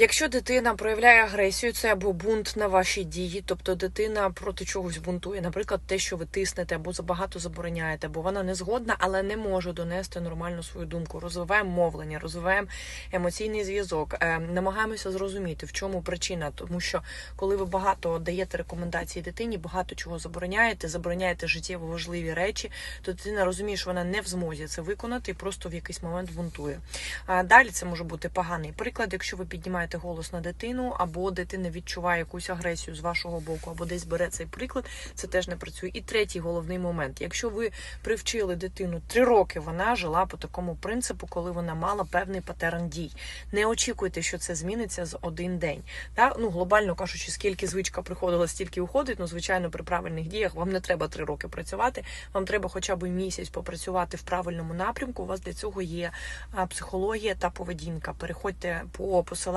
Якщо дитина проявляє агресію, це або бунт на ваші дії, тобто дитина проти чогось бунтує, наприклад, те, що ви тиснете, або забагато забороняєте, або вона не згодна, але не може донести нормально свою думку. Розвиваємо мовлення, розвиваємо емоційний зв'язок, е, намагаємося зрозуміти, в чому причина, тому що коли ви багато даєте рекомендацій дитині, багато чого забороняєте, забороняєте життєво важливі речі, то дитина розуміє, що вона не в змозі це виконати і просто в якийсь момент бунтує. А далі це може бути поганий приклад, якщо ви піднімаєте голос на дитину, або дитина відчуває якусь агресію з вашого боку, або десь бере цей приклад, це теж не працює. І третій головний момент: якщо ви привчили дитину три роки, вона жила по такому принципу, коли вона мала певний патерн дій. Не очікуйте, що це зміниться з один день. Так? Ну, глобально кажучи, скільки звичка приходила, стільки уходить. Ну, звичайно, при правильних діях вам не треба три роки працювати. Вам треба хоча б місяць попрацювати в правильному напрямку. У вас для цього є психологія та поведінка. Переходьте по посиланню